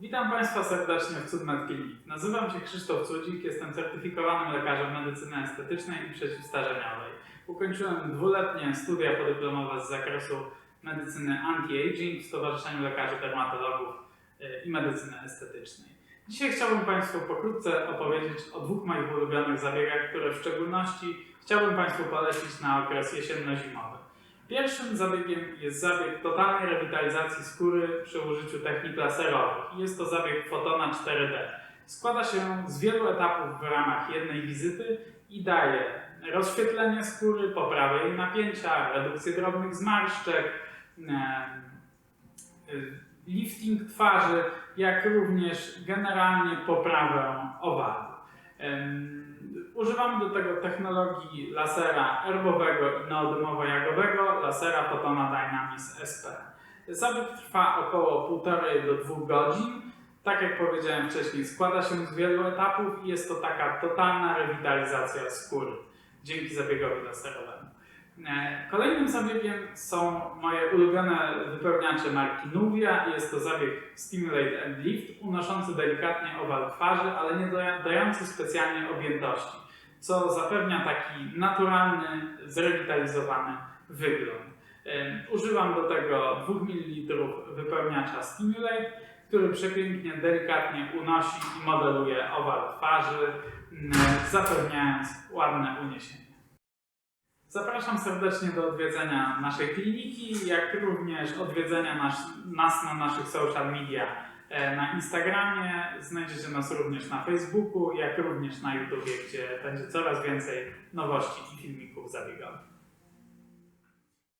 Witam Państwa serdecznie w Cudmed Clinic. Nazywam się Krzysztof Cudzik, jestem certyfikowanym lekarzem medycyny estetycznej i przeciwstarzeniowej. Ukończyłem dwuletnie studia podyplomowe z zakresu medycyny anti-aging w Stowarzyszeniu Lekarzy Dermatologów y, i Medycyny Estetycznej. Dzisiaj chciałbym Państwu pokrótce opowiedzieć o dwóch moich ulubionych zabiegach, które w szczególności chciałbym Państwu polecić na okres jesienno-zimowy. Pierwszym zabiegiem jest zabieg totalnej rewitalizacji skóry przy użyciu technik laserowych. Jest to zabieg fotona 4D. Składa się z wielu etapów w ramach jednej wizyty i daje rozświetlenie skóry, poprawę jej napięcia, redukcję drobnych zmarszczek, y, lifting twarzy, jak również generalnie poprawę owadu. Używamy do tego technologii lasera erbowego i neodymowo-jagowego, lasera Photona Dynamis SP. Zabieg trwa około 1,5 do 2 godzin. Tak jak powiedziałem wcześniej, składa się z wielu etapów i jest to taka totalna rewitalizacja skóry dzięki zabiegowi laserowemu. E, Kolejnym zabiegiem są moje ulubione wypełniacze marki Nuvia. Jest to zabieg Stimulate and Lift, unoszący delikatnie owal twarzy, ale nie dający specjalnie objętości, co zapewnia taki naturalny, zrewitalizowany wygląd. Używam do tego 2 ml wypełniacza Stimulate, który przepięknie, delikatnie unosi i modeluje owal twarzy, zapewniając ładne uniesienie. Zapraszam serdecznie do odwiedzenia naszej kliniki, jak również odwiedzenia nas, nas na naszych social media na Instagramie. Znajdziecie nas również na Facebooku, jak również na YouTubie, gdzie będzie coraz więcej nowości i filmików zabiegowych.